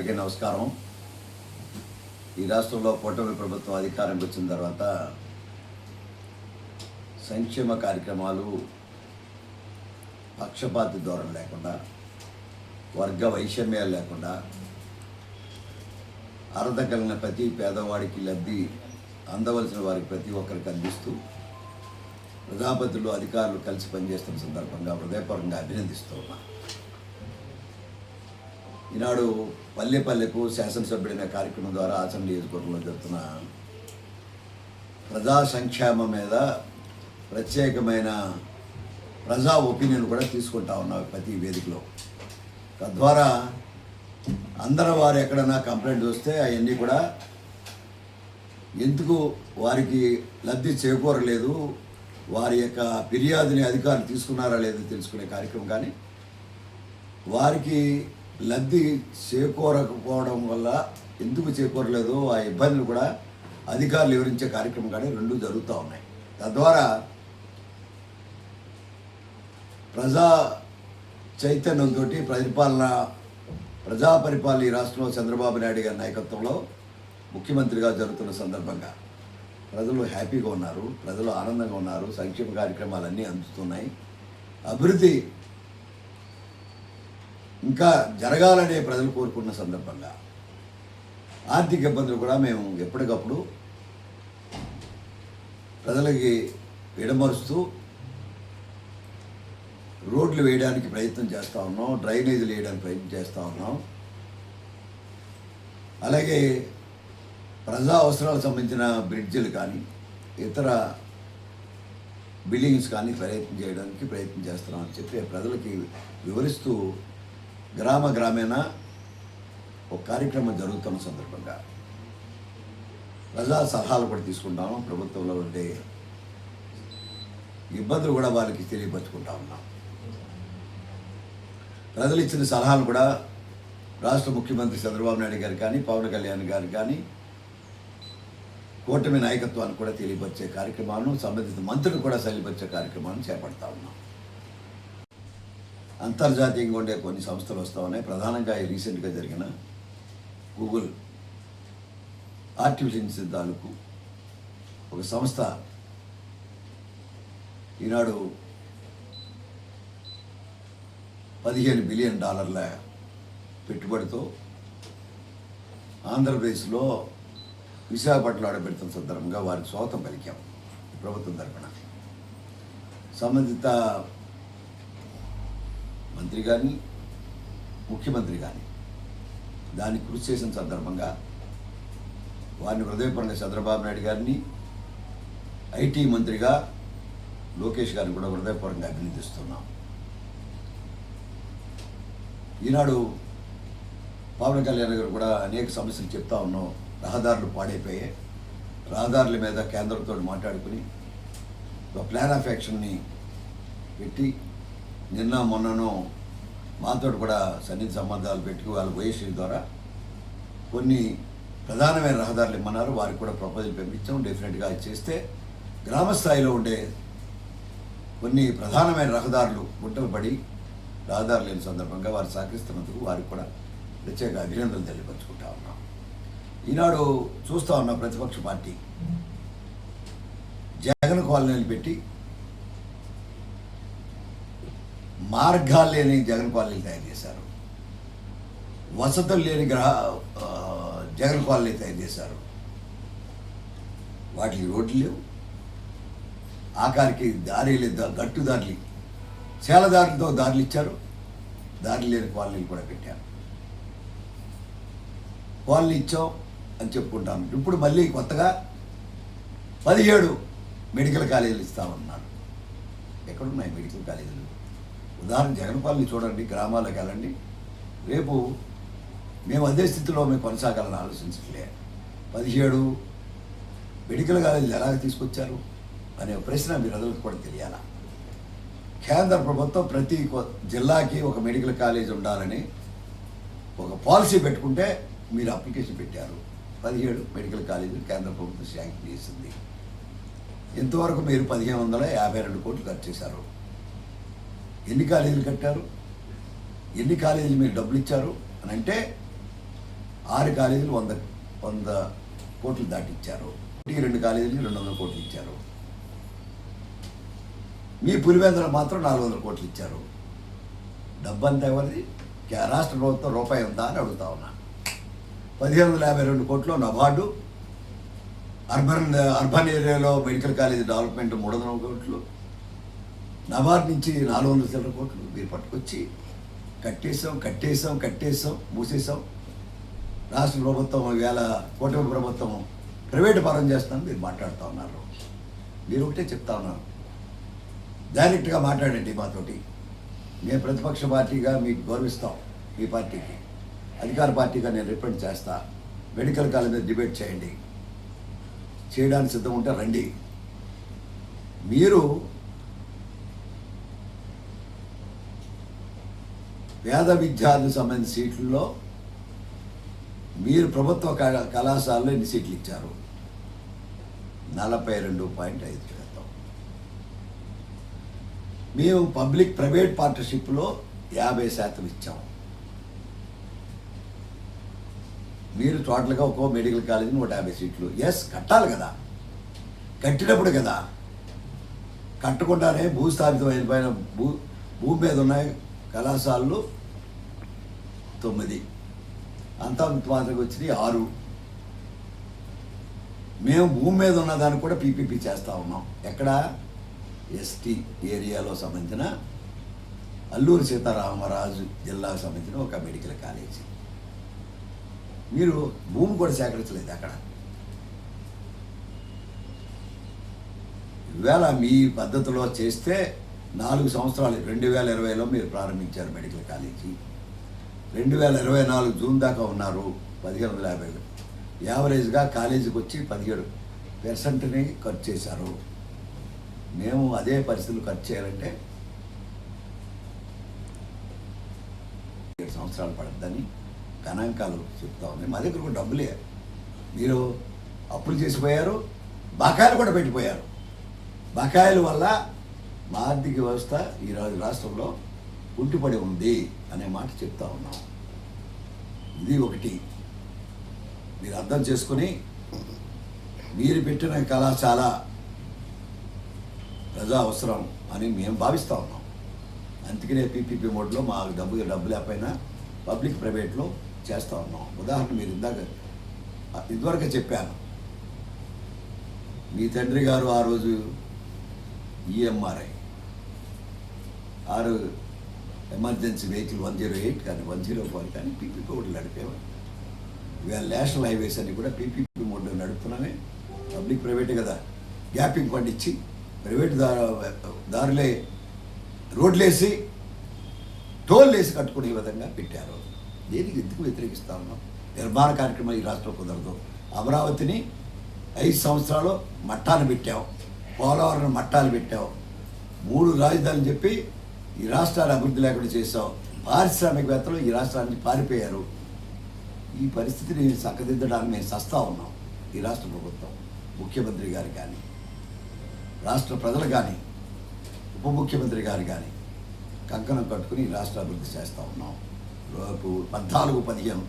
అందరికీ నమస్కారం. ఈ రాష్ట్రంలో కూటమి ప్రభుత్వం అధికారంకి వచ్చిన తర్వాత సంక్షేమ కార్యక్రమాలు పక్షపాతి ధోరణి లేకుండా వర్గ వైషమ్యాలు లేకుండా అర్హత కలిగిన ప్రతి పేదవాడికి లబ్ధి అందవలసిన వారికి ప్రతి ఒక్కరికి అందిస్తూ ప్రజాపతులు అధికారులు కలిసి పనిచేస్తున్న సందర్భంగా హృదయపూర్వకంగా అభినందిస్తూ ఉన్నాను ఈనాడు పల్లె పల్లెకు శాసనసభ్యుడైన కార్యక్రమం ద్వారా ఆచరణ నియోజకవర్గంలో జరుగుతున్న ప్రజా సంక్షేమం మీద ప్రత్యేకమైన ప్రజా ఒపీనియన్ కూడా తీసుకుంటా ఉన్నాం ప్రతి వేదికలో. తద్వారా అందరూ వారు ఎక్కడైనా కంప్లైంట్ వస్తే అవన్నీ కూడా ఎందుకు వారికి లబ్ధి చేకూరలేదు వారి యొక్క ఫిర్యాదుని అధికారులు తీసుకున్నారా లేదో తెలుసుకునే కార్యక్రమం కానీ వారికి లబ్ధి చేకూరకపోవడం వల్ల ఎందుకు చేకూరలేదు? ఆ ఇబ్బందులు కూడా అధికారులు వివరించే కార్యక్రమం కానీ రెండు జరుగుతూ ఉన్నాయి. తద్వారా ప్రజా చైతన్యంతో పరిపాలన ప్రజా పరిపాలన ఈ రాష్ట్రంలో చంద్రబాబు నాయుడు గారి నాయకత్వంలో ముఖ్యమంత్రిగా జరుగుతున్న సందర్భంగా ప్రజలు హ్యాపీగా ఉన్నారు ప్రజలు ఆనందంగా ఉన్నారు సంక్షేమ కార్యక్రమాలన్నీ అందుతున్నాయి. అభివృద్ధి ఇంకా జరగాలనే ప్రజలు కోరుకున్న సందర్భంగా ఆర్థిక ఇబ్బందులు కూడా మేము ఎప్పటికప్పుడు ప్రజలకి విడమరుస్తూ రోడ్లు వేయడానికి ప్రయత్నం చేస్తూ ఉన్నాం డ్రైనేజీలు వేయడానికి ప్రయత్నం చేస్తూ ఉన్నాం. అలాగే ప్రజా అవసరాలకు సంబంధించిన బ్రిడ్జిలు కానీ ఇతర బిల్డింగ్స్ కానీ ప్రయత్నం చేయడానికి ప్రయత్నం చేస్తున్నాం అని చెప్పి ప్రజలకి వివరిస్తూ గ్రామ గ్రామీణ ఒక కార్యక్రమం జరుగుతున్న సందర్భంగా ప్రజా సలహాలు కూడా తీసుకుంటాము. ప్రభుత్వంలో ఉండే ఇబ్బందులు కూడా వాళ్ళకి తెలియపరుచుకుంటా ఉన్నాం. ప్రజలు ఇచ్చిన సలహాలు కూడా రాష్ట్ర ముఖ్యమంత్రి చంద్రబాబు నాయుడు గారు కానీ పవన్ కళ్యాణ్ గారు కానీ కూటమి నాయకత్వాన్ని కూడా తెలియపరిచే కార్యక్రమాలను సంబంధిత మంత్రులు కూడా తెలియపరిచే కార్యక్రమాలను చేపడతా ఉన్నాం. అంతర్జాతీయంగా ఉండే కొన్ని సంస్థలు వస్తూ ఉన్నాయి. ప్రధానంగా ఈ రీసెంట్గా జరిగిన గూగుల్ ఆర్టిఫిషియల్ ఇంటెలిజెన్స్ తాలూకు ఒక సంస్థ ఈనాడు పదిహేను బిలియన్ డాలర్ల పెట్టుబడితో ఆంధ్రప్రదేశ్లో విశాఖపట్నంలో ఆడబెడుతున్న సందర్భంగా వారికి స్వాగతం పలికాం. ప్రభుత్వం తరపున. సంబంధిత మంత్రి కానీ ముఖ్యమంత్రి కానీ దాన్ని కృషి చేసిన సందర్భంగా వారిని హృదయపడిన చంద్రబాబు నాయుడు గారిని ఐటీ మంత్రిగా లోకేష్ గారిని కూడా హృదయపరంగా అభినందిస్తున్నాం. ఈనాడు పవన్ కళ్యాణ్ గారు కూడా అనేక సమస్యలు చెప్తా ఉన్నాం. రహదారులు పాడైపోయాయి. రహదారుల మీద కేంద్రంతో మాట్లాడుకుని ఒక ప్లాన్ ఆఫ్ యాక్షన్ని పెట్టి నిన్న మొన్నను మాతో కూడా సన్నిధి సంబంధాలు పెట్టుకు వాళ్ళ వయస్సు ద్వారా కొన్ని ప్రధానమైన రహదారులు ఇమ్మన్నారు. వారికి కూడా ప్రపోజల్ పంపించాం. డెఫినెట్గా చేస్తే గ్రామ స్థాయిలో ఉండే కొన్ని ప్రధానమైన రహదారులు గుంటలు పడి రహదారులు లేని సందర్భంగా వారు సహకరిస్తున్నందుకు వారికి కూడా ప్రత్యేక అభినందనలు తెలియపరుచుకుంటా ఉన్నాం. ఈనాడు చూస్తూ ఉన్న ప్రతిపక్ష పార్టీ. జగన్ కాలనీలు పెట్టి మార్గాలు లేని జగన్ కాలనీలు తయారు చేశారు. వసతులు లేని గ్రహ జగన్ కాలనీ తయారు చేశారు. వాటికి రోడ్లు లేవు. ఆఖరికి దారి లేదు గట్టు దారులు చేలదారులతో దారులు ఇచ్చారు. దారి లేని కాలనీలు కూడా పెట్టారు. కాలనీ ఇచ్చాం అని చెప్పుకుంటాం. ఇప్పుడు మళ్ళీ కొత్తగా పదిహేడు మెడికల్ కాలేజీలు ఇస్తామన్నారు. ఎక్కడున్నాయి మెడికల్ కాలేజీలు? ఉదాహరణ జగన్ చూడండి గ్రామాలకు వెళ్ళండి. రేపు మేము అదే స్థితిలో మేము కొనసాగాలని ఆలోచించట్లే. పదిహేడు మెడికల్ కాలేజీలు ఎలాగ తీసుకొచ్చారు అనే ప్రశ్న మీరు అందరికి కూడా తెలియాలా? కేంద్ర ప్రభుత్వం ప్రతి జిల్లాకి ఒక మెడికల్ కాలేజ్ ఉండాలని ఒక పాలసీ పెట్టుకుంటే మీరు అప్లికేషన్ పెట్టారు. పదిహేడు మెడికల్ కాలేజీలు కేంద్ర ప్రభుత్వం శాంక్షన్ చేసింది. ఇంతవరకు మీరు పదిహేను వందల యాభై రెండు కోట్లు ఖర్చు చేశారు. ఎన్ని కాలేజీలు కట్టారు? ఎన్ని కాలేజీలు మీరు డబ్బులు ఇచ్చారు అని అంటే ఆరు కాలేజీలు వంద వంద కోట్లు దాటిచ్చారు. ఈ రెండు కాలేజీలకి రెండు వందల కోట్లు ఇచ్చారు. మీ పులివెందులు మాత్రం నాలుగు వందల కోట్లు ఇచ్చారు. డబ్బంతా ఎవరిది? కే- రాష్ట్ర ప్రభుత్వం రూపాయి ఉందా అని అడుగుతా ఉన్నా. పదిహేను వందల యాభై రెండు కోట్లు నబార్డు. అర్బన్ అర్బన్ ఏరియాలో మెడికల్ కాలేజ్ డెవలప్మెంట్ మూడు వందల కోట్లు. నవార్ నుంచి నాలుగు వందల చిల్లర కోట్లు మీరు పట్టుకొచ్చి కట్టేసాం కట్టేసాం కట్టేసాం మూసేసాం రాష్ట్ర ప్రభుత్వం వేళ కూటమి ప్రభుత్వం ప్రైవేటు పరం చేస్తామని మీరు మాట్లాడుతూ ఉన్నారు. మీరు ఒకటే చెప్తా ఉన్నారు. డైరెక్ట్గా మాట్లాడండి మాతోటి. మేము ప్రతిపక్ష పార్టీగా మీకు గౌరవిస్తాం మీ పార్టీకి. అధికార పార్టీగా నేను రిప్రజెంట్ చేస్తా. మెడికల్ కాలేజ్ మీద డిబేట్ చేయండి. చేయడానికి సిద్ధం ఉంటే రండి. మీరు పేద విద్యార్థులకు సంబంధించిన సీట్లలో మీరు ప్రభుత్వ కళా- కళాశాలలో ఎన్ని సీట్లు ఇచ్చారు? నలభై రెండు పాయింట్ ఐదు శాతం. మేము పబ్లిక్ ప్రైవేట్ పార్ట్నర్షిప్లో యాభై శాతం ఇచ్చాం. మీరు టోటల్గా ఒక్కో మెడికల్ కాలేజీ నూట యాభై సీట్లు. ఎస్ కట్టాలి కదా. కట్టినప్పుడు కదా. కట్టకుండానే భూస్థాపితమైన పైన భూ భూమి మీద ఉన్నాయి కళాశాలలు తొమ్మిది. అంతా మాత్రం వచ్చినాయి ఆరు. మేము భూమి మీద ఉన్నదాన్ని కూడా పీపీపీ చేస్తూ ఉన్నాం. ఎక్కడ? ఎస్టీ ఏరియాలో సంబంధించిన అల్లూరు సీతారామరాజు జిల్లాకు సంబంధించిన ఒక మెడికల్ కాలేజీ. మీరు భూమి కూడా సేకరించలేదు అక్కడ. ఈవేళ మీ పద్ధతిలో చేస్తే నాలుగు సంవత్సరాలు రెండు వేల ఇరవైలో మీరు ప్రారంభించారు మెడికల్ కాలేజీ. రెండు వేల ఇరవై నాలుగు జూన్ దాకా ఉన్నారు పదిహేను వందల యాభై. యావరేజ్గా కాలేజీకి వచ్చి పదిహేడు పెర్సెంట్ని ఖర్చు చేశారు. మేము అదే పరిస్థితులు ఖర్చు చేయాలంటే ఏడు సంవత్సరాలు పడద్దని గణాంకాలు చెప్తా ఉన్నాయి మా దగ్గర కూడా డబ్బులే. మీరు అప్పులు చేసిపోయారు బకాయిలు కూడా పెట్టిపోయారు. బకాయిల వల్ల మా ఆర్థిక వ్యవస్థ ఈరోజు రాష్ట్రంలో ఉంటిపడి ఉంది అనే మాట చెప్తా ఉన్నాం. ఇది ఒకటి. మీరు అర్థం చేసుకుని మీరు పెట్టిన కళాశాల ప్రజా అవసరం అని మేము భావిస్తూ ఉన్నాం. అందుకనే పీపీపీ మోడ్లో మా డబ్బు డబ్బు లేకపోయినా పబ్లిక్ ప్రైవేట్లో చేస్తూ ఉన్నాం. ఉదాహరణ మీరు ఇందాక ఇదివరకే చెప్పాను. మీ తండ్రి గారు ఆ రోజు ఈఎంఆర్ఐ ఆరు emergency vehicle one zero eight కానీ వన్ జీరో ఫోర్ కానీ పీపీపీ మోడ్లు నడిపేవారు ఇవాళ నేషనల్ హైవేస్ అన్ని కూడా పీపీపీ మోడ్లో నడుపుతున్నామే. పబ్లిక్ ప్రైవేటే కదా. గ్యాపింగ్ ఫండ్ ఇచ్చి ప్రైవేట్ దారు దారులే రోడ్లేసి టోల్ వేసి కట్టుకునే విధంగా పెట్టారు. దేనికి ఎందుకు వ్యతిరేకిస్తా ఉన్నాం? నిర్మాణ కార్యక్రమం ఈ రాష్ట్రం కుదరదు. అమరావతిని ఐదు సంవత్సరాలు మట్టాలు పెట్టావు. పోలవరం మట్టాలు పెట్టావు. మూడు రాజధానులు చెప్పి ఈ రాష్ట్రాలు అభివృద్ధి లేకుండా చేసాం పారిశ్రామికవేత్తలు ఈ రాష్ట్రాన్ని పారిపోయారు. ఈ పరిస్థితిని చక్కదిద్దడానికి మేము సస్తా ఉన్నాం. ఈ రాష్ట్ర ప్రభుత్వం ముఖ్యమంత్రి గారు కానీ రాష్ట్ర ప్రజలు కానీ ఉప ముఖ్యమంత్రి గారు కానీ కంకణం కట్టుకుని ఈ రాష్ట్ర అభివృద్ధి చేస్తూ ఉన్నాం. రేపు పద్నాలుగు పదిహేను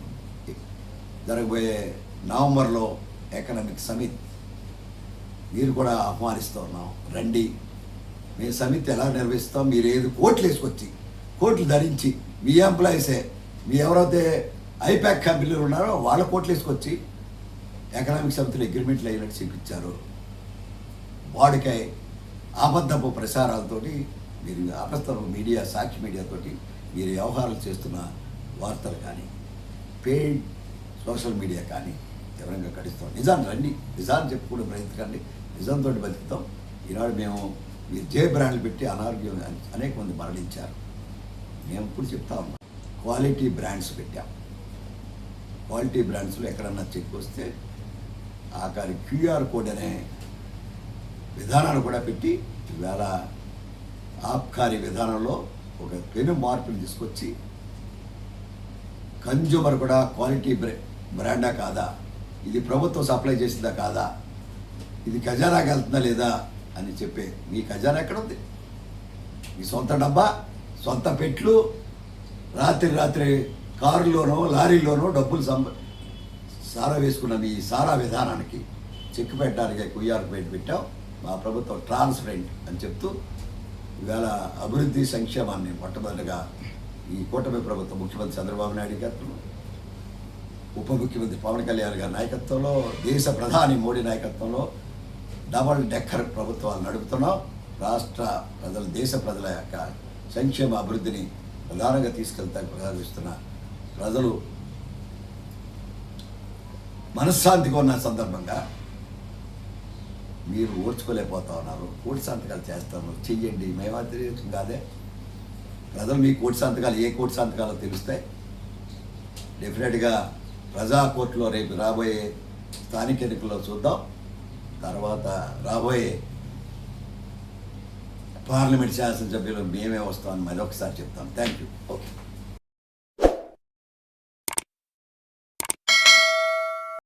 జరగబోయే నవంబర్లో ఎకనామిక్ సమిట్ మీరు కూడా ఆహ్వానిస్తూ ఉన్నాం. రండి. మీ సమితి ఎలా నిర్వహిస్తాం మీరు ఏది కోట్లు వేసుకొచ్చి కోట్లు ధరించి మీ ఎంప్లాయీసే మీ ఎవరైతే ఐపాక్ కంపెనీలు ఉన్నారో వాళ్ళ కోట్లు వేసుకొచ్చి ఎకనామిక్ సమితిలో అగ్రిమెంట్లు అయినట్టు చూపించారు. వాడికై అబద్ధపు ప్రసారాలతోటి మీరు అబద్ధపు మీడియా సాక్షి మీడియాతోటి మీరు వ్యవహారాలు చేస్తున్న వార్తలు కానీ పెయిడ్ సోషల్ మీడియా కానీ తీవ్రంగా కడిస్తాం నిజాన్ని రండి. నిజాన్ని చెప్పుకునే ప్రయత్నించండి నిజంతో బతుకుతాం. ఈనాడు మేము మీరు జే బ్రాండ్లు పెట్టి అనారోగ్యం అనేక మంది మరణించారు. మేము ఇప్పుడు చెప్తా ఉన్నాం. క్వాలిటీ బ్రాండ్స్ పెట్టాం. క్వాలిటీ బ్రాండ్స్లో ఎక్కడన్నా చెక్ వస్తే ఆఖరి క్యూఆర్ కోడ్ అనే విధానాలు కూడా పెట్టి ఇవాళ ఆబ్కారీ విధానంలో ఒక పెను మార్పులు తీసుకొచ్చి కన్జ్యూమర్ కూడా క్వాలిటీ బ్రా బ్రాండా కాదా? ఇది ప్రభుత్వం సప్లై చేసిందా కాదా? ఇది ఖజానాకి వెళ్తుందా లేదా? అని చెప్పే మీ ఖజానా ఎక్కడ ఉంది మీ సొంత డబ్బా సొంత పెట్లు రాత్రి రాత్రి కారులోనో లారీలోనో డబ్బులు సంబ సారా వేసుకున్న మీ సారా విధానానికి చెక్ పెట్టడానికి కుయ్యారు పెట్టి పెట్టాం మా ప్రభుత్వం ట్రాన్స్పరెంట్ అని చెప్తూ ఇవాళ అభివృద్ధి సంక్షేమాన్ని మొట్టమొదటిగా ఈ కూటమి ప్రభుత్వం ముఖ్యమంత్రి చంద్రబాబు నాయుడు గారు ఉప ముఖ్యమంత్రి పవన్ కళ్యాణ్ గారి నాయకత్వంలో దేశ ప్రధాని మోడీ నాయకత్వంలో డబల్ డెక్కర్ ప్రభుత్వాలు నడుపుతున్నాం. రాష్ట్ర ప్రజలు దేశ ప్రజల యొక్క సంక్షేమ అభివృద్ధిని ప్రధానంగా తీసుకెళ్తానికి ప్రయాణిస్తున్న ప్రజలు మనశ్శాంతిగా ఉన్న సందర్భంగా మీరు ఓడ్చుకోలేకపోతా ఉన్నారు. కోటి సంతకాలు చేస్తాను చెయ్యండి. మేమా కాదే. ప్రజలు మీ కోటి సంతకాలు ఏ కోటి సంతకాలు తెలుస్తాయి. డెఫినెట్గా ప్రజా కోర్టులో రేపు రాబోయే స్థానిక ఎన్నికల్లో చూద్దాం. తర్వాత రాబోయే పార్లమెంట్ శాసనసభ్యులు మేమే వస్తామని మరొకసారి చెప్తాం. Thank you okay